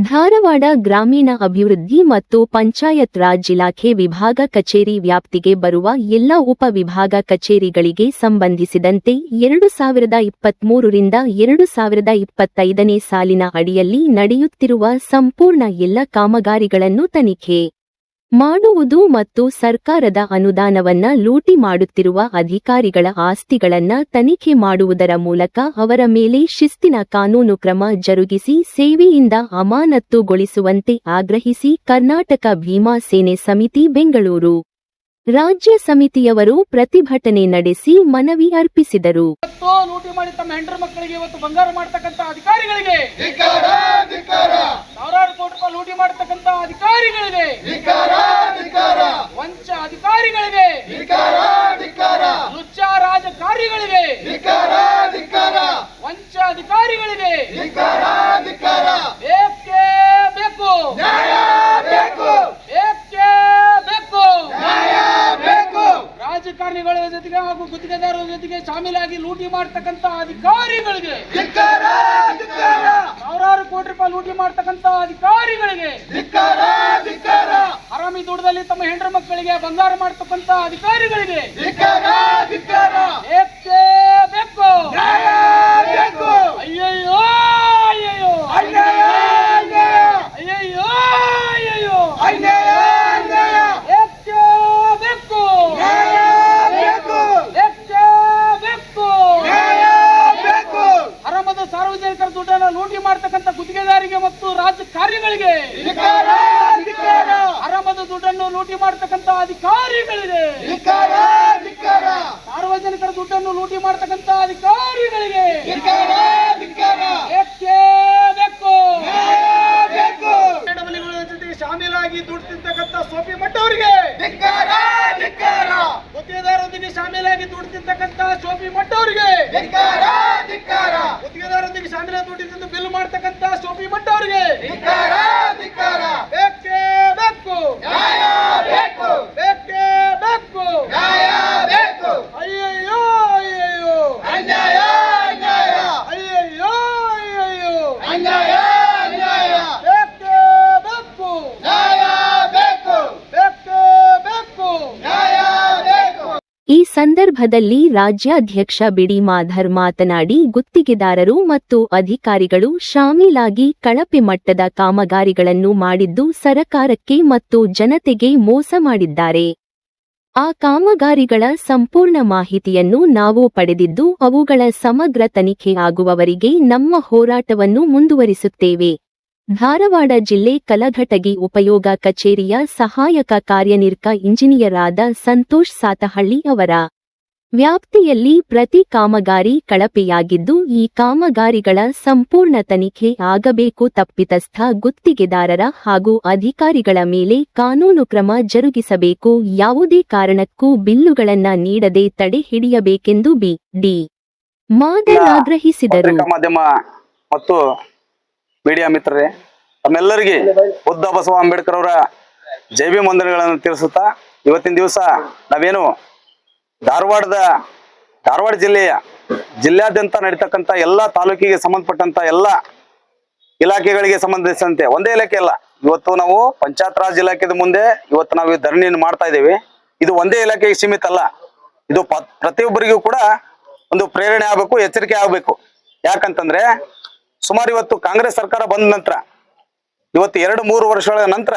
ಧಾರವಾಡ ಗ್ರಾಮೀಣ ಅಭಿವೃದ್ಧಿ ಮತ್ತು ಪಂಚಾಯತ್ ರಾಜ್ ಇಲಾಖೆ ವಿಭಾಗ ಕಚೇರಿ ವ್ಯಾಪ್ತಿಗೆ ಬರುವ ಎಲ್ಲ ಉಪವಿಭಾಗ ಕಚೇರಿಗಳಿಗೆ ಸಂಬಂಧಿಸಿದಂತೆ ಎರಡು ಸಾವಿರದ ಇಪ್ಪತ್ಮೂರರಿಂದ ಎರಡು ಸಾವಿರದ ಇಪ್ಪತ್ತೈದನೇ ಸಾಲಿನ ಅಡಿಯಲ್ಲಿ ನಡೆಯುತ್ತಿರುವ ಸಂಪೂರ್ಣ ಎಲ್ಲ ಕಾಮಗಾರಿಗಳನ್ನು ತನಿಖೆ ಮಾಡುವುದು ಮತ್ತು ಸರ್ಕಾರದ ಅನುದಾನವನ್ನ ಲೂಟಿ ಮಾಡುತ್ತಿರುವ ಅಧಿಕಾರಿಗಳ ಆಸ್ತಿಗಳನ್ನ ತನಿಖೆ ಮಾಡುವುದರ ಮೂಲಕ ಅವರ ಮೇಲೆ ಶಿಸ್ತಿನ ಕಾನೂನು ಕ್ರಮ ಜರುಗಿಸಿ ಸೇವೆಯಿಂದ ಅಮಾನತ್ತುಗೊಳಿಸುವಂತೆ ಆಗ್ರಹಿಸಿ ಕರ್ನಾಟಕ ಭೀಮಾ ಸೇನೆ ಸಮಿತಿ ಬೆಂಗಳೂರು. ರಾಜ್ಯ ಸಮಿತಿಯವರು ಪ್ರತಿಭಟನೆ ನಡೆಸಿ ಮನವಿ ಅರ್ಪಿಸಿದರು. ಇವತ್ತು ಲೂಟಿ ಮಾಡಿ ತಮ್ಮ ಹೆಂಡರ ಮಕ್ಕಳಿಗೆ ಇವತ್ತು ಬಂಗಾರ ಮಾಡ್ತಕ್ಕಂತ ಅಧಿಕಾರಿಗಳಿಗೆ. ಸಾವಿರಾರು ಕೋಟಿ ರೂಪಾಯಿ ಲೂಟಿ ಮಾಡ್ತಕ್ಕಂತ ಅಧಿಕಾರಿಗಳಿಗೆ. ವಂಚ ಅಧಿಕಾರಿಗಳಿಗೆ. ನುಚ್ಚ ರಾಜಕಾರಿಗಳಿಗೆ. ವಂಚ ಅಧಿಕಾರಿಗಳಿಗೆ. ಬೇಕು ಬೇಕೇ ಬೇಕು ರಾಜಕಾರಣಿಗಳ ಜೊತೆಗೆ ಹಾಗೂ ಗುತ್ತಿಗೆದಾರರ ಜೊತೆಗೆ ಶಾಮೀಲಾಗಿ ಲೂಟಿ ಮಾಡ್ತಕ್ಕಂತ ಅಧಿಕಾರಿಗಳಿಗೆ ಸಾವಿರಾರು ಕೋಟಿ ರೂಪಾಯಿ ಲೂಟಿ ಮಾಡ್ತಕ್ಕಂತ ಅಧಿಕಾರಿಗಳಿಗೆ ಹರಾಮಿ ದುಡ್ಡದಲ್ಲಿ ತಮ್ಮ ಹೆಂಡ್ರ ಮಕ್ಕಳಿಗೆ ಬಂಗಾರ ಮಾಡ್ತಕ್ಕಂತ ಅಧಿಕಾರಿಗಳಿಗೆ ಬೇಕೇ ಬೇಕು ಅಯ್ಯಯ್ಯೋ ಅಯ್ಯಯ್ಯೋ ಅಯ್ಯಯ್ಯೋ ಅಯ್ಯಯ್ಯೋ ಬೇಕೇ ಬೇಕು ಬೇಕೇ ಬೇಕು ಹರಾಮದ ಸಾರ್ವಜನಿಕರ ದುಡ್ಡನ್ನು ಲೂಟಿ ಮಾಡ್ತಕ್ಕಂಥ ಗುತ್ತಿಗೆದಾರಿಗೆ ಮತ್ತು ರಾಜಕಾರಣಿಗಳಿಗೆ ಅರಮದ ದುಡ್ಡನ್ನು ಲೂಟಿ ಮಾಡ್ತಕ್ಕಂಥ ಅಧಿಕಾರಿಗಳಿಗೆ ಸಾರ್ವಜನಿಕರ ದುಡ್ಡನ್ನು ಲೂಟಿ ಮಾಡ್ತಕ್ಕಂಥ ಅಧಿಕಾರಿಗಳಿಗೆ ಜೊತೆಗೆ ಶಾಮೀಲಾಗಿ ದುಡ್ತಿರ್ತಕ್ಕಂಥ ಸೋಫಿ ಸೋಪಿ ಅವರಿಗೆ ಗುತ್ತಿಗೆದಾರರೊಂದಿಗೆ ಶಾಮೀಲಾಗಿ ದುಡ್ಡು ಸೋಫಿ ಸೋಪಿ ಮಟ್ಟವರಿಗೆ ಗುತ್ತಿಗೆದಾರರೊಂದಿಗೆ ಶಾಮೀಲಾಗಿ ದುಡ್ಡು ತಿಂದು ಬಿಲ್ ಮಾಡ್ತಕ್ಕಂಥ ಸೋಪಿ ಮಟ್ಟವರಿಗೆ ಬೇಕೇ ಬೇಕು ಬೇಕೇ ಬೇಕು ಅಯ್ಯಯ್ಯೋ ಅಯ್ಯಯ್ಯೋ ಅಯ್ಯಯ್ಯೋ ಅಯ್ಯಯ್ಯೋ ಬೇಕೇ ಬೇಕು ಬೇಕೇ ಬೇಕು ಈ ಸಂದರ್ಭದಲ್ಲಿ ರಾಜ್ಯಾಧ್ಯಕ್ಷ ಬಿಡಿ ಮಾಧರ್ ಮಾತನಾಡಿ, ಗುತ್ತಿಗೆದಾರರು ಮತ್ತು ಅಧಿಕಾರಿಗಳು ಶಾಮೀಲಾಗಿ ಕಳಪೆ ಮಟ್ಟದ ಕಾಮಗಾರಿಗಳನ್ನು ಮಾಡಿದ್ದು ಸರಕಾರಕ್ಕೆ ಮತ್ತು ಜನತೆಗೆ ಮೋಸ ಮಾಡಿದ್ದಾರೆ. ಆ ಕಾಮಗಾರಿಗಳ ಸಂಪೂರ್ಣ ಮಾಹಿತಿಯನ್ನು ನಾವು ಪಡೆದಿದ್ದು, ಅವುಗಳ ಸಮಗ್ರ ತನಿಖೆ ಆಗುವವರೆಗೆ ನಮ್ಮ ಹೋರಾಟವನ್ನು ಮುಂದುವರಿಸುತ್ತೇವೆ. ಧಾರವಾಡ ಜಿಲ್ಲೆ ಕಲಘಟಗಿ ಉಪಯೋಗ ಕಚೇರಿಯ ಸಹಾಯಕ ಕಾರ್ಯನಿರ್ಕ ಇಂಜಿನಿಯರ್ ಆದ ಸಂತೋಷ್ ಸಾತಹಳ್ಳಿ ಅವರ ವ್ಯಾಪ್ತಿಯಲ್ಲಿ ಪ್ರತಿ ಕಾಮಗಾರಿ ಕಳಪೆಯಾಗಿದ್ದು, ಈ ಕಾಮಗಾರಿಗಳ ಸಂಪೂರ್ಣ ತನಿಖೆ ಆಗಬೇಕು ತಪ್ಪಿತಸ್ಥ ಗುತ್ತಿಗೆದಾರರ ಹಾಗೂ ಅಧಿಕಾರಿಗಳ ಮೇಲೆ ಕಾನೂನು ಕ್ರಮ ಜರುಗಿಸಬೇಕು. ಯಾವುದೇ ಕಾರಣಕ್ಕೂ ಬಿಲ್ಲುಗಳನ್ನ ನೀಡದೆ ತಡೆ ಹಿಡಿಯಬೇಕೆಂದು ಬಿ. ಡಿ. ಮಾದರ್ ಆಗ್ರಹಿಸಿದರು. ಮೀಡಿಯಾ ಮಿತ್ರರೇ, ತಮ್ಮೆಲ್ಲರಿಗೆ ಬುದ್ಧ ಬಸವ ಅಂಬೇಡ್ಕರ್ ಅವರ ಜೈವಿ ಮಂದಿರಗಳನ್ನು ತಿಳಿಸುತ್ತಾ ಇವತ್ತಿನ ದಿವಸ ನಾವೇನು ಧಾರವಾಡದ, ಧಾರವಾಡ ಜಿಲ್ಲೆಯ ಜಿಲ್ಲಾದ್ಯಂತ ನಡೀತಕ್ಕಂಥ ಎಲ್ಲ ತಾಲೂಕಿಗೆ ಸಂಬಂಧಪಟ್ಟಂತ ಎಲ್ಲ ಇಲಾಖೆಗಳಿಗೆ ಸಂಬಂಧಿಸಿದಂತೆ ಒಂದೇ ಇಲಾಖೆ ಅಲ್ಲ. ಇವತ್ತು ನಾವು ಪಂಚಾಯತ್ ರಾಜ್ ಇಲಾಖೆದ ಮುಂದೆ ಇವತ್ತು ನಾವು ಈ ಧರಣಿಯನ್ನು ಮಾಡ್ತಾ ಇದ್ದೇವೆ. ಇದು ಒಂದೇ ಇಲಾಖೆಗೆ ಸೀಮಿತ ಅಲ್ಲ. ಇದು ಪ್ರತಿಯೊಬ್ಬರಿಗೂ ಕೂಡ ಒಂದು ಪ್ರೇರಣೆ ಆಗಬೇಕು, ಎಚ್ಚರಿಕೆ ಆಗಬೇಕು. ಯಾಕಂತಂದ್ರೆ ಸುಮಾರು ಇವತ್ತು ಕಾಂಗ್ರೆಸ್ ಸರ್ಕಾರ ಬಂದ ನಂತರ, ಇವತ್ತು ಎರಡು ಮೂರು ವರ್ಷಗಳ ನಂತರ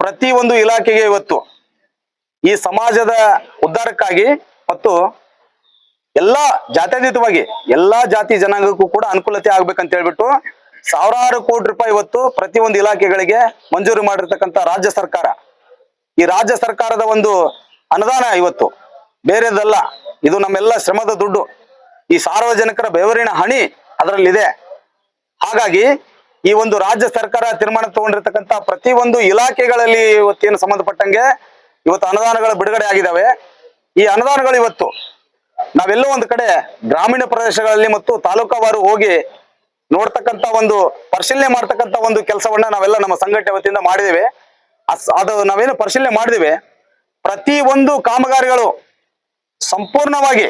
ಪ್ರತಿ ಒಂದು ಇಲಾಖೆಗೆ ಇವತ್ತು ಈ ಸಮಾಜದ ಉದ್ಧಾರಕ್ಕಾಗಿ ಮತ್ತು ಎಲ್ಲಾ ಜಾತ್ಯತೀತವಾಗಿ ಎಲ್ಲಾ ಜಾತಿ ಜನಾಂಗಕ್ಕೂ ಕೂಡ ಅನುಕೂಲತೆ ಆಗ್ಬೇಕಂತ ಹೇಳ್ಬಿಟ್ಟು ಸಾವಿರಾರು ಕೋಟಿ ರೂಪಾಯಿ ಇವತ್ತು ಪ್ರತಿ ಒಂದು ಇಲಾಖೆಗಳಿಗೆ ಮಂಜೂರು ಮಾಡಿರ್ತಕ್ಕಂಥ ರಾಜ್ಯ ಸರ್ಕಾರ. ಈ ರಾಜ್ಯ ಸರ್ಕಾರದ ಒಂದು ಅನುದಾನ ಇವತ್ತು ಬೇರೆದಲ್ಲ. ಇದು ನಮ್ಮೆಲ್ಲ ಶ್ರಮದ ದುಡ್ಡು. ಈ ಸಾರ್ವಜನಿಕರ ಬೆವರಿನ ಹಣಿ ಅದರಲ್ಲಿದೆ. ಹಾಗಾಗಿ ಈ ಒಂದು ರಾಜ್ಯ ಸರ್ಕಾರ ತೀರ್ಮಾನ ತಗೊಂಡಿರ್ತಕ್ಕಂಥ ಪ್ರತಿ ಒಂದು ಇಲಾಖೆಗಳಲ್ಲಿ ಇವತ್ತೇನು ಸಂಬಂಧಪಟ್ಟಂಗೆ ಇವತ್ತು ಅನುದಾನಗಳು ಬಿಡುಗಡೆ ಆಗಿದ್ದಾವೆ ಈ ಅನುದಾನಗಳು ಇವತ್ತು ನಾವೆಲ್ಲೋ ಒಂದು ಕಡೆ ಗ್ರಾಮೀಣ ಪ್ರದೇಶಗಳಲ್ಲಿ ಮತ್ತು ತಾಲೂಕಾವಾರು ಹೋಗಿ ನೋಡ್ತಕ್ಕಂತ ಒಂದು ಪರಿಶೀಲನೆ ಮಾಡ್ತಕ್ಕಂತ ಒಂದು ಕೆಲಸವನ್ನ ನಾವೆಲ್ಲ ನಮ್ಮ ಸಂಘಟನೆ ವತಿಯಿಂದ ಮಾಡಿದ್ದೇವೆ ಅದು ನಾವೇನು ಪರಿಶೀಲನೆ ಮಾಡಿದ್ದೇವೆ ಪ್ರತಿ ಒಂದು ಕಾಮಗಾರಿಗಳು ಸಂಪೂರ್ಣವಾಗಿ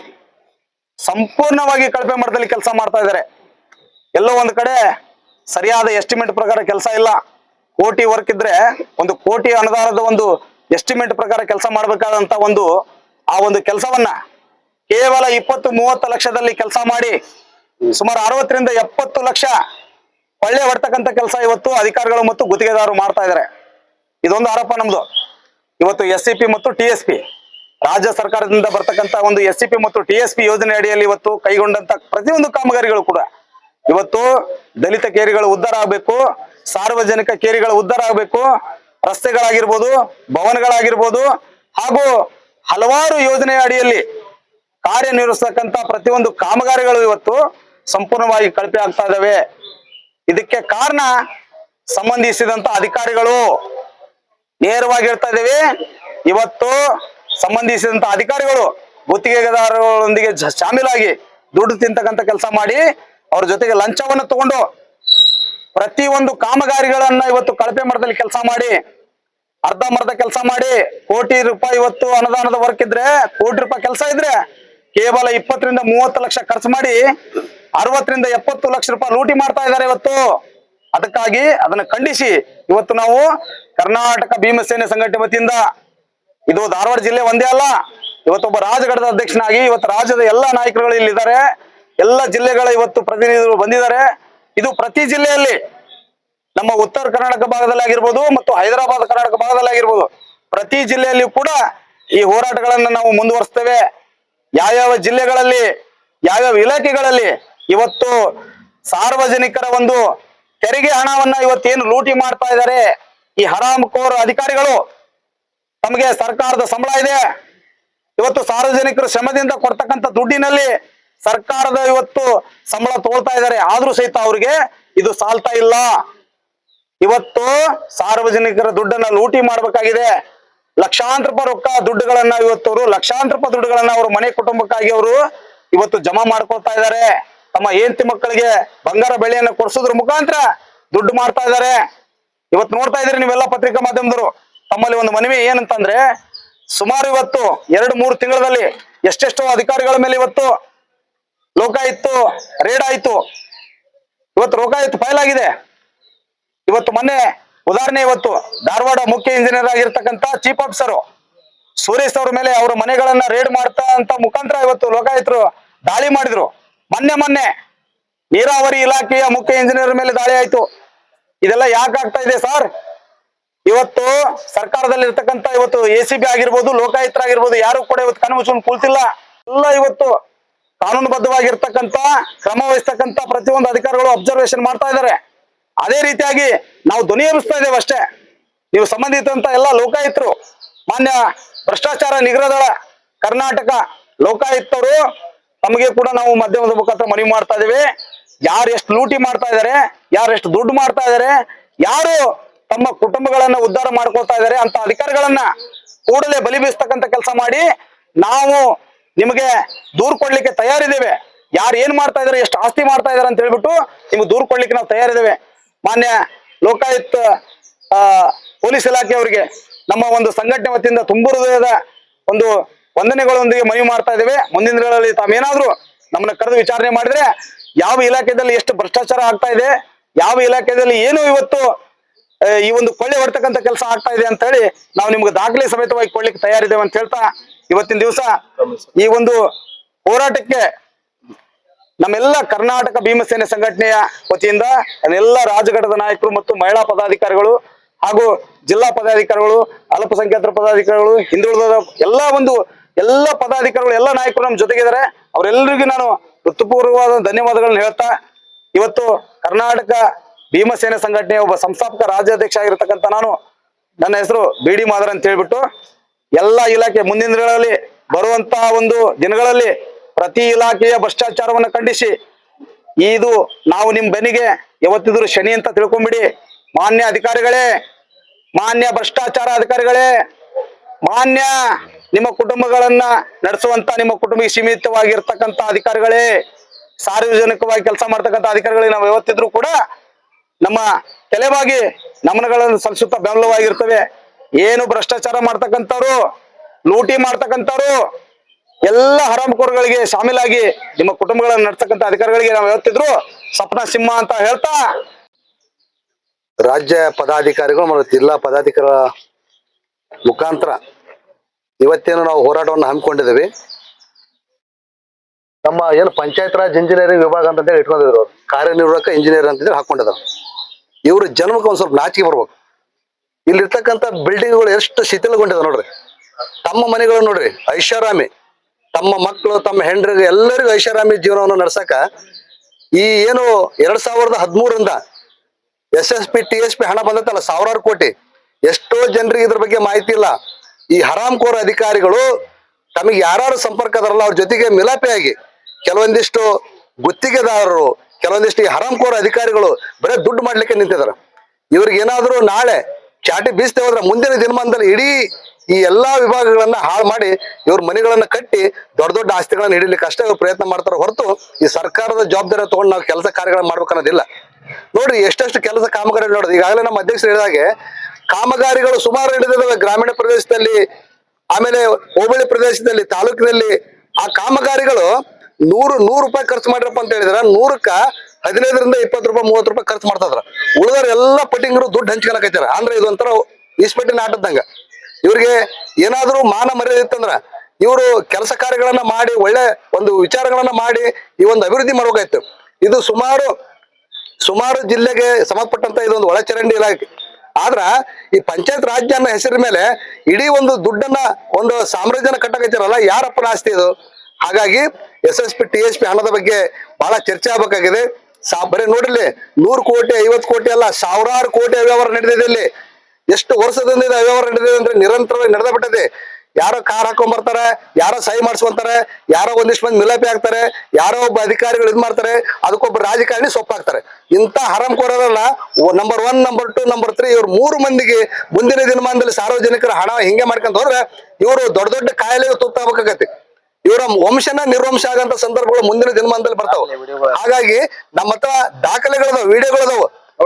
ಸಂಪೂರ್ಣವಾಗಿ ಕಳಪೆ ಮಟ್ಟದಲ್ಲಿ ಕೆಲಸ ಮಾಡ್ತಾ ಇದ್ದಾರೆ. ಎಲ್ಲೋ ಒಂದು ಕಡೆ ಸರಿಯಾದ ಎಸ್ಟಿಮೇಟ್ ಪ್ರಕಾರ ಕೆಲಸ ಇಲ್ಲ. ಕೋಟಿ ವರ್ಕ್ ಇದ್ರೆ ಒಂದು ಕೋಟಿ ಅನುದಾನದ ಒಂದು ಎಸ್ಟಿಮೇಟ್ ಪ್ರಕಾರ ಕೆಲಸ ಮಾಡಬೇಕಾದಂತ ಒಂದು ಆ ಒಂದು ಕೆಲಸವನ್ನ ಕೇವಲ ಇಪ್ಪತ್ತು ಮೂವತ್ತು ಲಕ್ಷದಲ್ಲಿ ಕೆಲಸ ಮಾಡಿ ಸುಮಾರು ಅರವತ್ತರಿಂದ ಎಪ್ಪತ್ತು ಲಕ್ಷ ಒಳ್ಳೆ ಹೊಡ್ತಕ್ಕಂಥ ಕೆಲಸ ಇವತ್ತು ಅಧಿಕಾರಿಗಳು ಮತ್ತು ಗುತ್ತಿಗೆದಾರರು ಮಾಡ್ತಾ ಇದ್ದಾರೆ ಇದೊಂದು ಆರೋಪ ನಮ್ದು. ಇವತ್ತು ಎಸ್ ಸಿ ಪಿ ಮತ್ತು ಟಿ ಎಸ್ ಪಿ ರಾಜ್ಯ ಸರ್ಕಾರದಿಂದ ಬರ್ತಕ್ಕಂಥ ಒಂದು ಎಸ್ ಸಿ ಪಿ ಮತ್ತು ಟಿ ಎಸ್ ಪಿ ಯೋಜನೆ ಅಡಿಯಲ್ಲಿ ಇವತ್ತು ಕೈಗೊಂಡಂತ ಪ್ರತಿಯೊಂದು ಕಾಮಗಾರಿಗಳು ಕೂಡ ಇವತ್ತು ದಲಿತ ಕೇರಿಗಳು ಉದ್ಧಾರ ಆಗಬೇಕು, ಸಾರ್ವಜನಿಕ ಕೇರಿಗಳು ಉದ್ಧಾರ ಆಗಬೇಕು, ರಸ್ತೆಗಳಾಗಿರ್ಬೋದು, ಭವನಗಳಾಗಿರ್ಬೋದು, ಹಾಗೂ ಹಲವಾರು ಯೋಜನೆ ಅಡಿಯಲ್ಲಿ ಕಾರ್ಯನಿರ್ವಹಿಸತಕ್ಕಂತ ಪ್ರತಿಯೊಂದು ಕಾಮಗಾರಿಗಳು ಇವತ್ತು ಸಂಪೂರ್ಣವಾಗಿ ಕಳಪೆ ಆಗ್ತಾ ಇದಾವೆ. ಇದಕ್ಕೆ ಕಾರಣ ಸಂಬಂಧಿಸಿದಂತ ಅಧಿಕಾರಿಗಳು ನೇರವಾಗಿ ಹೇಳ್ತಾ ಇದ್ದೇವೆ ಇವತ್ತು ಸಂಬಂಧಿಸಿದಂತ ಅಧಿಕಾರಿಗಳು ಗುತ್ತಿಗೆದಾರರೊಂದಿಗೆ ಶಾಮೀಲಾಗಿ ದುಡ್ಡು ತಿಂತಕ್ಕಂತ ಕೆಲಸ ಮಾಡಿ ಅವ್ರ ಜೊತೆಗೆ ಲಂಚವನ್ನು ತಗೊಂಡು ಪ್ರತಿ ಒಂದು ಕಾಮಗಾರಿಗಳನ್ನ ಇವತ್ತು ಕಳಪೆ ಮಟ್ಟದಲ್ಲಿ ಕೆಲಸ ಮಾಡಿ, ಅರ್ಧ ಮರ್ಧ ಕೆಲಸ ಮಾಡಿ, ಕೋಟಿ ರೂಪಾಯಿ ಇವತ್ತು ಅನುದಾನದ ವರ್ಕ್ ಇದ್ರೆ, ಕೋಟಿ ರೂಪಾಯಿ ಕೆಲಸ ಇದ್ರೆ ಕೇವಲ ಇಪ್ಪತ್ತರಿಂದ ಮೂವತ್ತು ಲಕ್ಷ ಖರ್ಚು ಮಾಡಿ ಅರವತ್ತರಿಂದ ಎಪ್ಪತ್ತು ಲಕ್ಷ ರೂಪಾಯಿ ಲೂಟಿ ಮಾಡ್ತಾ ಇದ್ದಾರೆ ಇವತ್ತು. ಅದಕ್ಕಾಗಿ ಅದನ್ನ ಖಂಡಿಸಿ ಇವತ್ತು ನಾವು ಕರ್ನಾಟಕ ಭೀಮಸೇನೆ ಸಂಘಟನೆ ವತಿಯಿಂದ, ಇದು ಧಾರವಾಡ ಜಿಲ್ಲೆ ಒಂದೇ ಅಲ್ಲ, ಇವತ್ತೊಬ್ಬ ರಾಜಘಟದ ಅಧ್ಯಕ್ಷನಾಗಿ ಇವತ್ತು ರಾಜ್ಯದ ಎಲ್ಲ ನಾಯಕರುಗಳು ಇಲ್ಲಿದ್ದಾರೆ. ಎಲ್ಲ ಜಿಲ್ಲೆಗಳ ಇವತ್ತು ಪ್ರತಿನಿಧಿಗಳು ಬಂದಿದ್ದಾರೆ. ಇದು ಪ್ರತಿ ಜಿಲ್ಲೆಯಲ್ಲಿ ನಮ್ಮ ಉತ್ತರ ಕರ್ನಾಟಕ ಭಾಗದಲ್ಲಿ ಆಗಿರ್ಬೋದು ಮತ್ತು ಹೈದರಾಬಾದ್ ಕರ್ನಾಟಕ ಭಾಗದಲ್ಲಿ ಆಗಿರ್ಬೋದು ಪ್ರತಿ ಜಿಲ್ಲೆಯಲ್ಲಿಯೂ ಕೂಡ ಈ ಹೋರಾಟಗಳನ್ನು ನಾವು ಮುಂದುವರಿಸ್ತೇವೆ. ಯಾವ್ಯಾವ ಜಿಲ್ಲೆಗಳಲ್ಲಿ, ಯಾವ್ಯಾವ ಇಲಾಖೆಗಳಲ್ಲಿ ಇವತ್ತು ಸಾರ್ವಜನಿಕರ ಒಂದು ತೆರಿಗೆ ಹಣವನ್ನ ಇವತ್ತೇನು ಲೂಟಿ ಮಾಡ್ತಾ ಇದ್ದಾರೆ, ಈ ಹರಾಮ್ಕೋರ್ ಅಧಿಕಾರಿಗಳು ತಮಗೆ ಸರ್ಕಾರದ ಸಂಬಳ ಇದೆ. ಇವತ್ತು ಸಾರ್ವಜನಿಕರು ಶ್ರಮದಿಂದ ಕೊಡ್ತಕ್ಕಂಥ ದುಡ್ಡಿನಲ್ಲಿ ಸರ್ಕಾರದ ಇವತ್ತು ಸಂಬಳ ತಗೊಳ್ತಾ ಇದ್ದಾರೆ. ಆದ್ರೂ ಸಹಿತ ಅವ್ರಿಗೆ ಇದು ಸಾಲ್ತಾ ಇಲ್ಲ. ಇವತ್ತು ಸಾರ್ವಜನಿಕರ ದುಡ್ಡನ್ನ ಲೂಟಿ ಮಾಡಬೇಕಾಗಿದೆ. ಲಕ್ಷಾಂತರ ರೂಪಾಯಿ ರೊಕ್ಕ ದುಡ್ಡುಗಳನ್ನ ಇವತ್ತು ಅವರು, ಲಕ್ಷಾಂತರ ರೂಪಾಯಿ ದುಡ್ಡುಗಳನ್ನ ಅವರು ಮನೆ ಕುಟುಂಬಕ್ಕಾಗಿ ಅವರು ಇವತ್ತು ಜಮಾ ಮಾಡ್ಕೊಳ್ತಾ ಇದ್ದಾರೆ. ತಮ್ಮ ಹೆಂಡತಿ ಮಕ್ಕಳಿಗೆ ಬಂಗಾರ ಬೆಳೆಯನ್ನ ಕೊಡಿಸೋದ್ರ ಮುಖಾಂತರ ದುಡ್ಡು ಮಾಡ್ತಾ ಇದ್ದಾರೆ. ಇವತ್ತು ನೋಡ್ತಾ ಇದ್ರೆ ನೀವೆಲ್ಲ ಪತ್ರಿಕಾ ಮಾಧ್ಯಮದವರು. ತಮ್ಮಲ್ಲಿ ಒಂದು ಮನವಿ ಏನಂತಂದ್ರೆ, ಸುಮಾರು ಇವತ್ತು ಎರಡು ಮೂರು ತಿಂಗಳಲ್ಲಿ ಎಷ್ಟೆಷ್ಟೋ ಅಧಿಕಾರಿಗಳ ಮೇಲೆ ಇವತ್ತು ಲೋಕಾಯುಕ್ತ ರೇಡ್ ಆಯ್ತು. ಇವತ್ತು ಲೋಕಾಯುಕ್ತ ಫೈಲ್ ಆಗಿದೆ. ಇವತ್ತು ಮೊನ್ನೆ ಉದಾಹರಣೆ ಇವತ್ತು, ಧಾರವಾಡ ಮುಖ್ಯ ಇಂಜಿನಿಯರ್ ಆಗಿರ್ತಕ್ಕಂತ ಚೀಫ್ ಆಫೀಸರ್ ಸುರೇಶ್ ಅವ್ರ ಮೇಲೆ ಅವರ ಮನೆಗಳನ್ನ ರೇಡ್ ಮಾಡ್ತಾ ಅಂತ ಮುಖಾಂತರ ಇವತ್ತು ಲೋಕಾಯುಕ್ತರು ದಾಳಿ ಮಾಡಿದ್ರು. ಮೊನ್ನೆ ಮೊನ್ನೆ ನೀರಾವರಿ ಇಲಾಖೆಯ ಮುಖ್ಯ ಇಂಜಿನಿಯರ್ ಮೇಲೆ ದಾಳಿ ಆಯ್ತು. ಇದೆಲ್ಲ ಯಾಕೆ ಆಗ್ತಾ ಇದೆ ಸರ್ ಇವತ್ತು ಸರ್ಕಾರದಲ್ಲಿ ಇರ್ತಕ್ಕಂತ ಇವತ್ತು ಎ ಸಿ ಬಿ ಆಗಿರ್ಬೋದು, ಲೋಕಾಯುಕ್ತರಾಗಿರ್ಬೋದು, ಯಾರು ಕೂಡ ಇವತ್ತು ಕಣ್ಣು ಮುಚ್ಕೊಂಡು ಕೂಳ್ತಿಲ್ಲ. ಎಲ್ಲ ಇವತ್ತು ಕಾನೂನುಬದ್ಧವಾಗಿರ್ತಕ್ಕಂಥ, ಕ್ರಮ ವಹಿಸ್ತಕ್ಕಂತ ಪ್ರತಿಯೊಂದು ಅಧಿಕಾರಿಗಳು ಅಬ್ಸರ್ವೇಷನ್ ಮಾಡ್ತಾ ಇದ್ದಾರೆ. ಅದೇ ರೀತಿಯಾಗಿ ನಾವು ಧ್ವನಿ ಇದ್ದೇವೆ ಅಷ್ಟೇ. ನೀವು ಸಂಬಂಧಿತಂತ ಎಲ್ಲ ಲೋಕಾಯುಕ್ತರು, ಮಾನ್ಯ ಭ್ರಷ್ಟಾಚಾರ ನಿಗ್ರಹ ದಳ ಕರ್ನಾಟಕ ಲೋಕಾಯುಕ್ತರು ತಮಗೆ ಕೂಡ ನಾವು ಮಾಧ್ಯಮದ ಮುಖಾಂತರ ಮನವಿ ಮಾಡ್ತಾ ಇದ್ದೇವೆ. ಯಾರು ಎಷ್ಟು ಲೂಟಿ ಮಾಡ್ತಾ ಇದ್ದಾರೆ, ಯಾರು ಎಷ್ಟು ದುಡ್ಡು ಮಾಡ್ತಾ ಇದ್ದಾರೆ, ಯಾರು ತಮ್ಮ ಕುಟುಂಬಗಳನ್ನ ಉದ್ಧಾರ ಮಾಡ್ಕೊಳ್ತಾ ಇದ್ದಾರೆ ಅಂತ ಅಧಿಕಾರಿಗಳನ್ನ ಕೂಡಲೇ ಬಲಿ ಬೀಸ್ತಕ್ಕಂಥ ಕೆಲಸ ಮಾಡಿ ನಾವು ನಿಮಗೆ ದೂರ್ ಕೊಡ್ಲಿಕ್ಕೆ ತಯಾರಿದ್ದೇವೆ. ಯಾರು ಏನ್ ಮಾಡ್ತಾ ಇದಾರೆ ಎಷ್ಟು ಆಸ್ತಿ ಮಾಡ್ತಾ ಇದಾರೆ ಅಂತ ಹೇಳ್ಬಿಟ್ಟು ನಿಮ್ಗೆ ದೂರ್ ಕೊಡ್ಲಿಕ್ಕೆ ನಾವು ತಯಾರಿದ್ದೇವೆ. ಮಾನ್ಯ ಲೋಕಾಯುಕ್ತ ಆ, ಪೊಲೀಸ್ ಇಲಾಖೆಯವರಿಗೆ ನಮ್ಮ ಒಂದು ಸಂಘಟನೆ ವತಿಯಿಂದ ತುಂಬು ಒಂದು ವಂದನೆಗಳೊಂದಿಗೆ ಮನವಿ ಮಾಡ್ತಾ ಇದ್ದೇವೆ. ಮುಂದಿನ ದಿನಗಳಲ್ಲಿ ತಾವೇನಾದ್ರೂ ನಮ್ಮನ್ನ ಕರೆದು ವಿಚಾರಣೆ ಮಾಡಿದ್ರೆ ಯಾವ ಇಲಾಖೆದಲ್ಲಿ ಎಷ್ಟು ಭ್ರಷ್ಟಾಚಾರ ಆಗ್ತಾ ಇದೆ ಯಾವ ಇಲಾಖೆದಲ್ಲಿ ಏನು ಇವತ್ತು ಈ ಒಂದು ಕೊಳ್ಳೆ ಹೊಡ್ತಕ್ಕಂಥ ಕೆಲಸ ಆಗ್ತಾ ಇದೆ ಅಂತ ಹೇಳಿ ನಾವು ನಿಮ್ಗೆ ದಾಖಲೆ ಸಮೇತವಾಗಿ ಕೊಡ್ಲಿಕ್ಕೆ ತಯಾರಿದ್ದೇವೆ ಅಂತ ಹೇಳ್ತಾ ಇವತ್ತಿನ ದಿವಸ ಈ ಒಂದು ಹೋರಾಟಕ್ಕೆ ನಮ್ಮೆಲ್ಲ ಕರ್ನಾಟಕ ಭೀಮಸೇನೆ ಸಂಘಟನೆಯ ವತಿಯಿಂದ ಎಲ್ಲ ರಾಜಘಟದ ನಾಯಕರು ಮತ್ತು ಮಹಿಳಾ ಪದಾಧಿಕಾರಿಗಳು ಹಾಗೂ ಜಿಲ್ಲಾ ಪದಾಧಿಕಾರಿಗಳು, ಅಲ್ಪಸಂಖ್ಯಾತರ ಪದಾಧಿಕಾರಿಗಳು ಹಿಂದುಳಿದ ಎಲ್ಲ ಒಂದು ಎಲ್ಲ ಪದಾಧಿಕಾರಿಗಳು, ಎಲ್ಲ ನಾಯಕರು ನಮ್ಮ ಜೊತೆಗಿದ್ದಾರೆ. ಅವರೆಲ್ಲರಿಗೂ ನಾನು ಋತುಪೂರ್ವವಾದ ಧನ್ಯವಾದಗಳನ್ನು ಹೇಳ್ತಾ, ಇವತ್ತು ಕರ್ನಾಟಕ ಭೀಮಸೇನೆ ಸಂಘಟನೆಯ ಒಬ್ಬ ಸಂಸ್ಥಾಪಕ ರಾಜ್ಯಾಧ್ಯಕ್ಷ ಆಗಿರ್ತಕ್ಕಂಥ ನಾನು, ನನ್ನ ಹೆಸರು ಬಿ ಡಿ ಮಾದರ್ ಅಂತ ಹೇಳ್ಬಿಟ್ಟು ಎಲ್ಲ ಇಲಾಖೆ ಮುಂದಿನ ದಿನಗಳಲ್ಲಿ ಬರುವಂತಹ ಒಂದು ದಿನಗಳಲ್ಲಿ ಪ್ರತಿ ಇಲಾಖೆಯ ಭ್ರಷ್ಟಾಚಾರವನ್ನು ಖಂಡಿಸಿ ಇದು ನಾವು ನಿಮ್ಮ ಬೆನ್ನಿಗೆ ಯಾವತ್ತಿದ್ರು ಶನಿ ಅಂತ ತಿಳ್ಕೊಂಬಿಡಿ. ಮಾನ್ಯ ಅಧಿಕಾರಿಗಳೇ, ಮಾನ್ಯ ಭ್ರಷ್ಟಾಚಾರ ಅಧಿಕಾರಿಗಳೇ, ಮಾನ್ಯ ನಿಮ್ಮ ಕುಟುಂಬಗಳನ್ನ ನಡೆಸುವಂತ ನಿಮ್ಮ ಕುಟುಂಬಕ್ಕೆ ಸೀಮಿತವಾಗಿರ್ತಕ್ಕಂಥ ಅಧಿಕಾರಿಗಳೇ, ಸಾರ್ವಜನಿಕವಾಗಿ ಕೆಲಸ ಮಾಡ್ತಕ್ಕಂಥ ಅಧಿಕಾರಿಗಳಿಗೆ ನಾವು ಯಾವತ್ತಿದ್ರು ಕೂಡ ನಮ್ಮ ತಲೆಬಾಗಿ ನಮನಗಳನ್ನು ಸಲ್ಲಿಸುತ್ತಾ ಬೆಂಬಲವಾಗಿರ್ತವೆ. ಏನು ಭ್ರಷ್ಟಾಚಾರ ಮಾಡ್ತಕ್ಕಂಥವ್ರು, ಲೂಟಿ ಮಾಡ್ತಕ್ಕಂಥವ್ರು, ಎಲ್ಲ ಹರಾಮ್ಕೋರ್ಗಳಿಗೆ ಶಾಮೀಲಾಗಿ ನಿಮ್ಮ ಕುಟುಂಬಗಳನ್ನು ನಡ್ತಕ್ಕಂಥ ಅಧಿಕಾರಿಗಳಿಗೆ ನಾವು ಹೇಳ್ತಿದ್ರು. ಸಪ್ನ ಸಿಂಹ ಅಂತ ಹೇಳ್ತಾ ರಾಜ್ಯ ಪದಾಧಿಕಾರಿಗಳು ಮತ್ತು ಜಿಲ್ಲಾ ಪದಾಧಿಕಾರಿಗಳ ಮುಖಾಂತರ ಇವತ್ತೇನು ನಾವು ಹೋರಾಟವನ್ನು ಹಮ್ಮಿಕೊಂಡಿದ್ದೀವಿ. ನಮ್ಮ ಏನು ಪಂಚಾಯತ್ ರಾಜ್ ಇಂಜಿನಿಯರಿಂಗ್ ವಿಭಾಗ ಅಂತ ಹೇಳಿ ಇಟ್ಕೊಂಡಿದ್ರು ಕಾರ್ಯನಿರ್ವಾಹಕ ಇಂಜಿನಿಯರ್ ಅಂತ ಹೇಳಿ ಹಾಕೊಂಡಿದ್ದಾರೆ ಇವರು ಜನ್ಮಕ್ಕೆ ಒಂದು ಸ್ವಲ್ಪ ನಾಚಿಕೆ ಬರ್ಬೇಕು. ಇಲ್ಲಿರ್ತಕ್ಕಂಥ ಬಿಲ್ಡಿಂಗ್ಗಳು ಎಷ್ಟು ಶಿಥಿಲಗೊಂಡಿದೆ ನೋಡ್ರಿ. ತಮ್ಮ ಮನೆಗಳು ನೋಡ್ರಿ, ಐಷಾರಾಮಿ. ತಮ್ಮ ಮಕ್ಕಳು ತಮ್ಮ ಹೆಂಡ್ರಿಗೆ ಎಲ್ಲರಿಗೂ ಐಷಾರಾಮಿ ಜೀವನವನ್ನು ನಡ್ಸಕ ಈ ಏನು ಎರಡ್ ಸಾವಿರದ ಹದಿಮೂರರಿಂದ S S P, T S P ಹಣ ಬಂದತ್ತಲ್ಲ ಸಾವಿರಾರು ಕೋಟಿ. ಎಷ್ಟೋ ಜನರಿಗೆ ಇದ್ರ ಬಗ್ಗೆ ಮಾಹಿತಿ ಇಲ್ಲ. ಈ ಹರಾಮ್ಕೋರ ಅಧಿಕಾರಿಗಳು ತಮಗೆ ಯಾರು ಸಂಪರ್ಕ ಅದರಲ್ಲ, ಅವ್ರ ಜೊತೆಗೆ ಮಿಲಾಪಿಯಾಗಿ ಕೆಲವೊಂದಿಷ್ಟು ಗುತ್ತಿಗೆದಾರರು, ಕೆಲವೊಂದಿಷ್ಟು ಈ ಹರಾಮ್ಕೋರ ಅಧಿಕಾರಿಗಳು ಬರೇ ದುಡ್ಡು ಮಾಡ್ಲಿಕ್ಕೆ ನಿಂತಿದ್ದಾರೆ. ಇವ್ರಿಗೆ ಏನಾದರೂ ನಾಳೆ ಚಾಟಿ ಬೀಸ್ತೆ ಹೋದ್ರೆ ಮುಂದಿನ ದಿನಮಾನದಲ್ಲಿ ಇಡೀ ಈ ಎಲ್ಲಾ ವಿಭಾಗಗಳನ್ನ ಹಾಳು ಮಾಡಿ ಇವ್ರ ಮನೆಗಳನ್ನ ಕಟ್ಟಿ ದೊಡ್ಡ ದೊಡ್ಡ ಆಸ್ತಿಗಳನ್ನ ಹಿಡಿಲಿಕ್ಕೆ ಅಷ್ಟೇ ಇವ್ರು ಪ್ರಯತ್ನ ಮಾಡ್ತಾರೆ ಹೊರತು ಈ ಸರ್ಕಾರದ ಜವಾಬ್ದಾರಿ ತಗೊಂಡು ನಾವು ಕೆಲಸ ಕಾರ್ಯಗಳನ್ನ ಮಾಡ್ಬೇಕನ್ನೋದಿಲ್ಲ ನೋಡ್ರಿ ಎಷ್ಟೆಷ್ಟು ಕೆಲಸ ಕಾಮಗಾರಿ ನೋಡೋದು ಈಗಾಗಲೇ ನಮ್ಮ ಅಧ್ಯಕ್ಷರು ಹೇಳಿದಾಗೆ ಕಾಮಗಾರಿಗಳು ಸುಮಾರು ನಡೆದಿದ್ದಾವೆ ಗ್ರಾಮೀಣ ಪ್ರದೇಶದಲ್ಲಿ, ಆಮೇಲೆ ಹೋಬಳಿ ಪ್ರದೇಶದಲ್ಲಿ, ತಾಲೂಕಿನಲ್ಲಿ. ಆ ಕಾಮಗಾರಿಗಳು ನೂರು ನೂರು ರೂಪಾಯಿ ಖರ್ಚು ಮಾಡಿರಪ್ಪ ಅಂತ ಹೇಳಿದ್ರ ನೂರಕ್ಕ ಹದಿನೈದರಿಂದ ಇಪ್ಪತ್ತು ರೂಪಾಯಿ, ಮೂವತ್ತು ರೂಪಾಯಿ ಖರ್ಚು ಮಾಡ್ತಾರ ಉಳಿದ್ರ ಎಲ್ಲ ಪಟ್ಟಿಂಗರು ದುಡ್ಡು ಹಂಚ್ಕೊಳಕೈತಾರ ಅಂದ್ರೆ ಇದೊಂಥರ ಇಸ್ಪೆಟ್ಟಿನ ಆಟದಂಗ ಇವ್ರಿಗೆ ಏನಾದ್ರೂ ಮಾನ ಮರ್ಯಾದೆ ಇತ್ತಂದ್ರ ಇವರು ಕೆಲಸ ಕಾರ್ಯಗಳನ್ನ ಮಾಡಿ, ಒಳ್ಳೆ ಒಂದು ವಿಚಾರಗಳನ್ನ ಮಾಡಿ ಈ ಒಂದು ಅಭಿವೃದ್ಧಿ ಮಾಡ್ಬೇಕಾಯ್ತು. ಇದು ಸುಮಾರು ಸುಮಾರು ಜಿಲ್ಲೆಗೆ ಸಂಬಂಧಪಟ್ಟಂತ ಇದೊಂದು ಒಳಚರಂಡಿ ಇಲಾಖೆ. ಆದ್ರ ಈ ಪಂಚಾಯತ್ ರಾಜ್ಯ ಅನ್ನೋ ಹೆಸರಿನ ಮೇಲೆ ಇಡೀ ಒಂದು ದುಡ್ಡನ್ನ ಒಂದು ಸಾಮ್ರಾಜ್ಯನ ಕಟ್ಟಕೈತಿರಲ್ಲ ಯಾರಪ್ಪನ ಆಸ್ತಿ ಇದು? ಹಾಗಾಗಿ S S P, T S P ಹಣದ ಬಗ್ಗೆ ಬಹಳ ಚರ್ಚೆ ಆಗ್ಬೇಕಾಗಿದೆ. ಬರೀ ನೋಡ್ರಿ, ನೂರು ಕೋಟಿ, ಐವತ್ತು ಕೋಟಿ ಅಲ್ಲ, ಸಾವಿರಾರು ಕೋಟಿ ಅವ್ಯವಹಾರ ನಡೆದಿದೆ ಇಲ್ಲಿ. ಎಷ್ಟು ವರ್ಷದಿಂದ ಇದು ಅವ್ಯವಹಾರ ನಡೆದಿದೆ ಅಂದ್ರೆ ನಿರಂತರವಾಗಿ ನಡೆದ ಬಿಟ್ಟದೆ. ಯಾರೋ ಕಾರ್ ಹಾಕೊಂಡ್ ಬರ್ತಾರೆ, ಯಾರೋ ಸಹಿ ಮಾಡಿಸ್ಕೊಂತಾರೆ, ಯಾರೋ ಒಂದಿಷ್ಟು ಮಂದಿ ಮಿಲಾಪಿ ಹಾಕ್ತಾರೆ ಯಾರೋ ಒಬ್ಬ ಅಧಿಕಾರಿಗಳು ಇದ್ ಮಾಡ್ತಾರೆ ಅದಕ್ಕೊಬ್ಬ ರಾಜಕಾರಣಿ ಸೊಪ್ಪಾಗ್ತಾರೆ. ಇಂಥ ಹರಂ ಕೋರಲ್ಲ number one number two number three ಇವ್ರು ಮೂರು ಮಂದಿಗೆ ಮುಂದಿನ ದಿನಮಾನದಲ್ಲಿ ಸಾರ್ವಜನಿಕರ ಹಣ ಹಿಂಗೆ ಮಾಡ್ಕೊಂತ ಹೋದ್ರೆ ಇವರು ದೊಡ್ಡ ದೊಡ್ಡ ಕಾಯಿಲೆಗೆ ತುತ್ತಾಗಬೇಕಾಗತ್ತೆ. ಇವರ ವಂಶನ ನಿರ್ವಂಶ ಆಗಂತ ಸಂದರ್ಭಗಳು ಮುಂದಿನ ದಿನಮಾನದಲ್ಲಿ ಬರ್ತಾವ. ಹಾಗಾಗಿ ನಮ್ಮ ಹತ್ರ ದಾಖಲೆಗಳದಾವ ವಿಡಿಯೋಗಳದಾವ.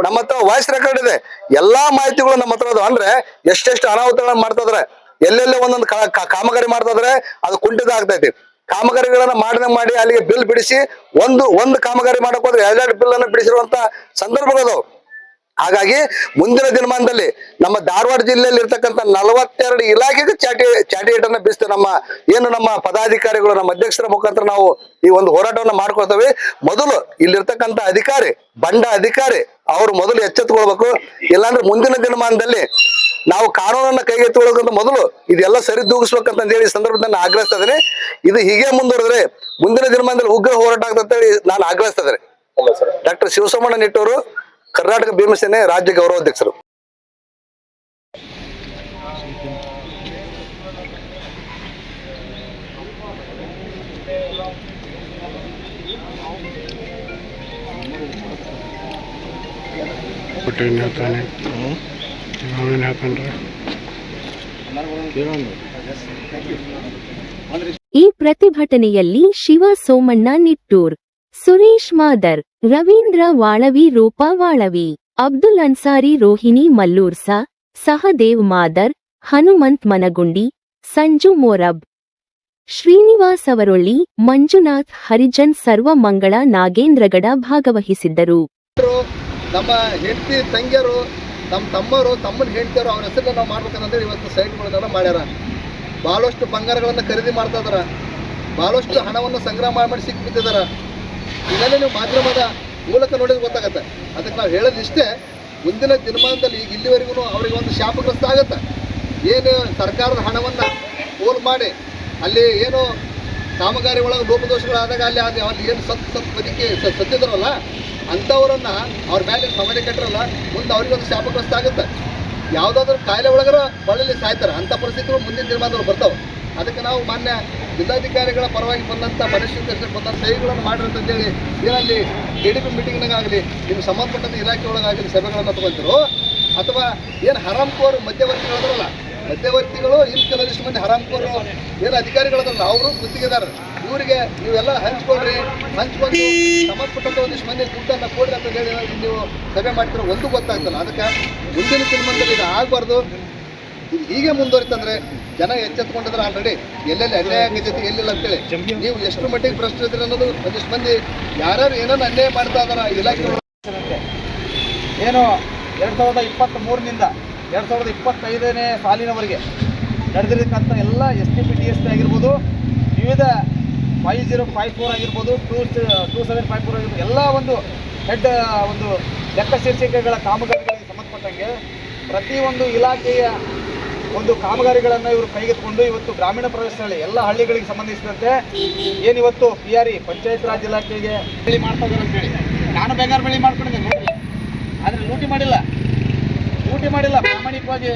ನಮ್ಮ ಹತ್ರ ವಾಯ್ಸ್ ರೆಕಾರ್ಡ್ ಇದೆ. ಎಲ್ಲಾ ಮಾಹಿತಿಗಳು ನಮ್ಮ ಹತ್ರ ಅದಾವ ಅಂದ್ರೆ ಎಷ್ಟೆಷ್ಟು ಅನಾಹುತಗಳನ್ನ ಮಾಡ್ತಾ ಇದಾರೆ. ಎಲ್ಲೆಲ್ಲೇ ಒಂದೊಂದು ಕಾಮಗಾರಿ ಮಾಡ್ತಾ ಇದಾರೆ. ಅದು ಕುಂಠಿತ ಆಗ್ತೈತಿ ಕಾಮಗಾರಿಗಳನ್ನ ಮಾಡಿದ ಮಾಡಿ ಅಲ್ಲಿಗೆ ಬಿಲ್ ಬಿಡಿಸಿ ಒಂದು ಒಂದು ಕಾಮಗಾರಿ ಮಾಡಕ್ ಹೋದ್ರೆ ಎರಡೆರಡು ಬಿಲ್ ಅನ್ನ ಬಿಡಿಸಿರುವಂತ ಸಂದರ್ಭಗಳು ಹಾಗಾಗಿ ಮುಂದಿನ ದಿನಮಾನದಲ್ಲಿ ನಮ್ಮ ಧಾರವಾಡ ಜಿಲ್ಲೆಯಲ್ಲಿ ಇರ್ತಕ್ಕಂಥ ನಲವತ್ತೆರಡು ಇಲಾಖೆಗೆ ಚಾಟಿ ಚಾಟಿ ಏಟನ್ನ ಬೀಸ್ತೇವೆ ನಮ್ಮ ಏನು ನಮ್ಮ ಪದಾಧಿಕಾರಿಗಳು ನಮ್ಮ ಅಧ್ಯಕ್ಷರ ಮುಖಾಂತರ ನಾವು ಈ ಒಂದು ಹೋರಾಟವನ್ನು ಮಾಡ್ಕೊಳ್ತೇವೆ. ಮೊದಲು ಇಲ್ಲಿರ್ತಕ್ಕಂಥ ಅಧಿಕಾರಿ ಬಂಡ ಅಧಿಕಾರಿ ಅವರು ಮೊದಲು ಎಚ್ಚೆತ್ತುಕೊಳ್ಬೇಕು. ಇಲ್ಲಾಂದ್ರೆ ಮುಂದಿನ ದಿನಮಾನದಲ್ಲಿ ನಾವು ಕಾನೂನನ್ನ ಕೈಗೆತ್ತಿಕೊಳ್ಳೋಕಂತ ಮೊದಲು ಇದೆಲ್ಲ ಸರಿದೂಗಿಸ್ಬೇಕಂತ ಹೇಳಿ ಸಂದರ್ಭದಲ್ಲಿ ನಾನು ಆಗ್ರಹಿಸ್ತಾ ಇದ್ದೇನೆ. ಇದು ಹೀಗೆ ಮುಂದುವರೆದ್ರೆ ಮುಂದಿನ ದಿನಮಾನದಲ್ಲಿ ಉಗ್ರ ಹೋರಾಟ ಆಗ್ತದೆ ಹೇಳಿ ನಾನು ಆಗ್ರಹಿಸ್ತಾ ಇದ್ದೇನೆ. ಡಾಕ್ಟರ್ ಶಿವಸೋಮಣ್ಣ ನಿಟ್ಟೂರು ಕರ್ನಾಟಕ ಭೀಮಸೇನೆ ರಾಜ್ಯ ಗೌರವಾಧ್ಯಕ್ಷರು ಹೇಳ್ತಾನ್ರಿ ಈ ಪ್ರತಿಭಟನೆಯಲ್ಲಿ ಶಿವ ಸೋಮಣ್ಣ ನಿಟ್ಟೂರ್. ಸುರೇಶ್ ಮಾದರ್, ರವೀಂದ್ರ ವಾಳವಿ, ರೂಪಾ ವಾಳವಿ, ಅಬ್ದುಲ್ ಅನ್ಸಾರಿ, ರೋಹಿಣಿ ಮಲ್ಲೂರ್ಸ, ಸಹದೇವ್ ಮಾದರ್, ಹನುಮಂತ್ ಮನಗುಂಡಿ, ಸಂಜು ಮೋರಬ್. ಶ್ರೀನಿವಾಸ್ ಅವರೊಳ್ಳಿ, ಮಂಜುನಾಥ್, ಹರಿಜನ್ ಸರ್ವ ಮಂಗಳ, ನಾಗೇಂದ್ರಗಡ ಭಾಗವಹಿಸಿದ್ದರು. ನಮ್ಮ ಹೆಂಡತಿ, ತಂಗಿಯರು, ನಮ್ಮ ತಮ್ಮರು, ತಮ್ಮನ ಹೆಂಡತಿಯರು, ಅವ್ರ ಹೆಸರನ್ನ ನಾವು ಮಾಡ್ಬೇಕಂತಂದ್ರೆ ಇವತ್ತು ಸೈಟ್ಗಳನ್ನೆಲ್ಲ ಮಾಡ್ಯಾರ. ಭಾಳಷ್ಟು ಬಂಗಾರಗಳನ್ನು ಖರೀದಿ ಮಾಡ್ತಾ ಇದಾರ. ಭಾಳಷ್ಟು ಹಣವನ್ನು ಸಂಗ್ರಹ ಮಾಡಿ ಮಾಡಿ ಇದೆಲ್ಲ ನೀವು ಮಾಧ್ಯಮದ ಮೂಲಕ ನೋಡಿದ್ರೆ ಗೊತ್ತಾಗತ್ತೆ. ಅದಕ್ಕೆ ನಾವು ಹೇಳೋದಿಷ್ಟೇ, ಮುಂದಿನ ದಿನಮಾನದಲ್ಲಿ ಈಗ ಇಲ್ಲಿವರೆಗೂ ಅವರಿಗೆ ಒಂದು ಶಾಪಗ್ರಸ್ತ ಆಗತ್ತೆ. ಏನು ಸರ್ಕಾರದ ಹಣವನ್ನು ಪೋಲ್ ಮಾಡಿ, ಅಲ್ಲಿ ಏನು ಕಾಮಗಾರಿ ಒಳಗೆ ಲೋಪದೋಷಗಳಾದಾಗ ಅಲ್ಲಿ ಅದು ಅಲ್ಲಿ ಏನು ಸತ್ ಸತ್ ಬದುಕಿ ಸತ್ತಿದ್ರಲ್ಲ ಅಂಥವರನ್ನು ಅವ್ರ ಮೇಲೆ ಸಮಾಜ ಕಟ್ಟಿರಲ್ಲ, ಮುಂದೆ ಅವ್ರಿಗೆ ಒಂದು ಶಾಪಗ್ರಸ್ತ ಆಗುತ್ತೆ. ಯಾವುದಾದ್ರೂ ಕಾಯಿಲೆ ಒಳಗರ ಬಳ್ಳಲ್ಲಿ ಸಾಯ್ತಾರೆ. ಅಂಥ ಪರಿಸ್ಥಿತಿಗಳು ಮುಂದಿನ ದಿನಮಾನದಲ್ಲಿ ಬರ್ತಾವೆ. ಅದಕ್ಕೆ ನಾವು ಮಾನ್ಯ ಜಿಲ್ಲಾಧಿಕಾರಿಗಳ ಪರವಾಗಿ ಬಂದಂಥ ಮನುಷ್ಯ ಬಂದಂಥ ಸಹಿಗಳನ್ನು ಮಾಡಿರಿ ಹೇಳಿ ಏನಲ್ಲಿ ಡಿ ಡಿ ಪಿ ಮೀಟಿಂಗ್ನಾಗಲಿ ನಿಮ್ಮ ಸಂಬಂಧಪಟ್ಟಂಥ ಇಲಾಖೆ ಒಳಗಾಗಲಿ ಸಭೆಗಳನ್ನು ತಗೊಂತಿರೋ ಅಥವಾ ಏನು ಹರಾಮ್ಕೋರು ಮಧ್ಯವರ್ತಿಗಳದ್ರಲ್ಲ, ಮಧ್ಯವರ್ತಿಗಳು ಇನ್ನು ಕೆಲವಿಷ್ಟು ಮಂದಿ ಹರಾಮ್ಕೋರು ಏನು ಅಧಿಕಾರಿಗಳದಲ್ಲ ಅವರು ಗುತ್ತಿಗೆದಾರರು. ಇವರಿಗೆ ನೀವೆಲ್ಲ ಹಂಚ್ಕೊಳ್ರಿ, ಹಂಚ್ಕೊಂಡು ಸಂಬಂಧಪಟ್ಟಂತ ಒಂದಿಷ್ಟು ಮಂದಿ ದುಡ್ಡನ್ನು ಕೊಡ್ರಿ ಅಂತ ಹೇಳಿ ನೀವು ಸಭೆ ಮಾಡ್ತಿರೋ ಒಂದು ಗೊತ್ತಾಗ್ತಲ್ಲ. ಅದಕ್ಕೆ ಮುಂದಿನ ಸಿನಿಮಾದಲ್ಲಿ ಇದು ಆಗಬಾರ್ದು. ಇದು ಹೀಗೆ ಮುಂದುವರಿತಂದ್ರೆ ಜನ ಎಚ್ಚೆತ್ಕೊಂಡಿದ್ರೆ ಆಲ್ರೆಡಿ ಎಲ್ಲೆಲ್ಲಿ ಅನ್ಯಾಯ ಆಗೈತಿ ಎಲ್ಲಿಲ್ಲ ಅಂತೇಳಿ. ನೀವು ಎಷ್ಟು ಮಟ್ಟಿಗೆ ಭ್ರಷ್ಟರಿದ್ರಿ ಅನ್ನೋದು ಒಂದಿಷ್ಟು ಮಂದಿ ಯಾರ್ಯಾರು ಏನೇನು ಅನ್ಯಾಯ ಮಾಡ್ತಾ ಇದಾರ ಇಲಾಖೆ ಏನು ಎರಡು ಸಾವಿರದ ಇಪ್ಪತ್ತ್ ಮೂರನಿಂದ ಎರಡು ಸಾವಿರದ ಇಪ್ಪತ್ತೈದನೇ ಸಾಲಿನವರೆಗೆ ನಡೆದಿರತಕ್ಕಂಥ ಎಲ್ಲ S T P T S T ಆಗಿರ್ಬೋದು ವಿವಿಧ ಫೈವ್ ಜೀರೋ ಫೈವ್ ಫೋರ್ ಆಗಿರ್ಬೋದು two two seven five four ಆಗಿರ್ಬೋದು ಎಲ್ಲ ಒಂದು ಹೆಡ್ ಒಂದು ಲೆಕ್ಕ ಶೀರ್ಷಿಕೆಗಳ ಕಾಮಗಾರಿಗಳಿಗೆ ಸಂಬಂಧಪಟ್ಟಂಗೆ ಪ್ರತಿಯೊಂದು ಇಲಾಖೆಯ ಒಂದು ಕಾಮಗಾರಿಗಳನ್ನು ಇವರು ಕೈಗೆತ್ತಿಕೊಂಡು ಇವತ್ತು ಗ್ರಾಮೀಣ ಪ್ರದೇಶದಲ್ಲಿ ಎಲ್ಲ ಹಳ್ಳಿಗಳಿಗೆ ಸಂಬಂಧಿಸಿದಂತೆ ಏನಿವತ್ತು P R E Panchayat Raj ಇಲಾಖೆಗೆ ಬೆಳೆ ಮಾಡ್ತಾ ಇದ್ದಾರೆ ಅಂತೇಳಿ ನಾನು ಬೆಂಗಾರ ಬೆಳೆ ಮಾಡ್ಕೊಂಡಿದ್ದೆ ನೋಡಿ. ಆದರೆ ಲೂಟಿ ಮಾಡಿಲ್ಲ. ಲೂಟಿ ಮಾಡಿಲ್ಲ. ಪ್ರಾಮಾಣಿಕವಾಗಿ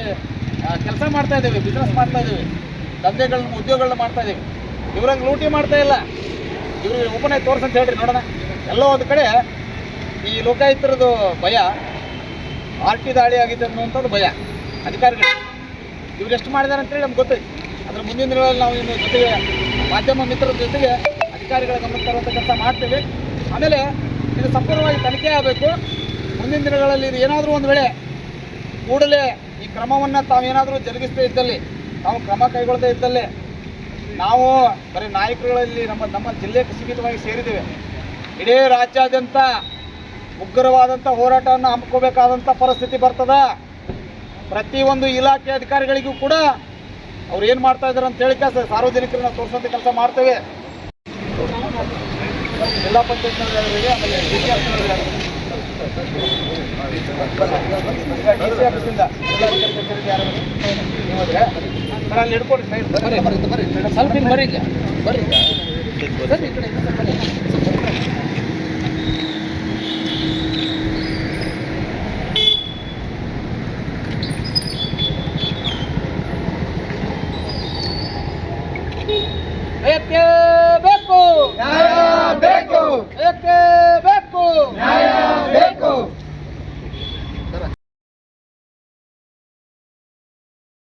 ಕೆಲಸ ಮಾಡ್ತಾ ಇದ್ದೇವೆ ಬಿಸ್ನೆಸ್ ಮಾಡ್ತಾ ಇದ್ದೇವೆ. ದಂಧೆಗಳನ್ನ, ಉದ್ಯೋಗಗಳನ್ನ ಮಾಡ್ತಾ ಇದ್ದೇವೆ. ಇವ್ರಂಗೆ ಲೂಟಿ ಮಾಡ್ತಾ ಇಲ್ಲ. ಇವ್ರಿಗೆ ಆಗಿ ತೋರ್ಸಂತ ಹೇಳ್ರಿ, ನೋಡೋಣ. ಎಲ್ಲೋ ಒಂದು ಕಡೆ ಈ ಲೋಕಾಯುಕ್ತರದ್ದು ಭಯ. ಆರ್ ಟಿ ದಾಳಿ ಆಗಿದೆ ಅನ್ನುವಂಥದ್ದು ಭಯ. ಅಧಿಕಾರಿಗಳು. ಇವ್ರು ಎಷ್ಟು ಮಾಡಿದ್ದಾರೆ ಅಂತೇಳಿ ನಮ್ಗೆ ಗೊತ್ತೈತಿ ಅದ್ರ ಮುಂದಿನ ದಿನಗಳಲ್ಲಿ ನಾವು ಇನ್ನು ಜೊತೆಗೆ ಮಾಧ್ಯಮ ಮಿತ್ರರ ಜೊತೆಗೆ ಅಧಿಕಾರಿಗಳ ಗಮನಕ್ಕೆ ತರುವಂಥ ಕೆಲಸ ಮಾಡ್ತೇವೆ. ಆಮೇಲೆ ಇದು ಸಂಪೂರ್ಣವಾಗಿ ತನಿಖೆ ಆಗಬೇಕು. ಮುಂದಿನ ದಿನಗಳಲ್ಲಿ ಇದು ಏನಾದರೂ ಒಂದು ವೇಳೆ ಕೂಡಲೇ ಈ ಕ್ರಮವನ್ನು ತಾವೇನಾದರೂ ಜರುಗಿಸದೇ ಇದ್ದಲ್ಲಿ ನಾವು ಕ್ರಮ ಕೈಗೊಳ್ಳದೇ ಇದ್ದಲ್ಲಿ, ನಾವು ಬರೀ ನಾಯಕರುಗಳಲ್ಲಿ ನಮ್ಮ ನಮ್ಮ ಜಿಲ್ಲೆಗೆ ಸೀಮಿತವಾಗಿ ಸೇರಿದ್ದೇವೆ. ಇಡೀ ರಾಜ್ಯಾದ್ಯಂತ ಉಗ್ರವಾದಂಥ ಹೋರಾಟವನ್ನು ಹಮ್ಮಿಕೋಬೇಕಾದಂಥ ಪರಿಸ್ಥಿತಿ ಬರ್ತದ. ಪ್ರತಿಯೊಂದು ಇಲಾಖೆ ಅಧಿಕಾರಿಗಳಿಗೂ ಕೂಡ ಅವ್ರು ಏನು ಮಾಡ್ತಾ ಇದ್ದಾರೆ ಅಂತ ಹೇಳಿ ಕೆಲಸ ಸಾರ್ವಜನಿಕರನ್ನ ತೋರಿಸೋಂಥ ಕೆಲಸ ಮಾಡ್ತೇವೆ. ಜಿಲ್ಲಾ ಪಂಚಾಯತ್ನವರಿಗೆ ಆಮೇಲೆ ಡಿ ಸಿ ಆಫೀಸಿಂದ ಸರ್ ಅಲ್ಲಿ ಹಿಡ್ಕೊಡಿ ಸೈಡ್ ಸ್ವಲ್ಪ ಬರ್ರಿ ಬರ್ರಿ ಬರ್ರಿ. ಬೇಕು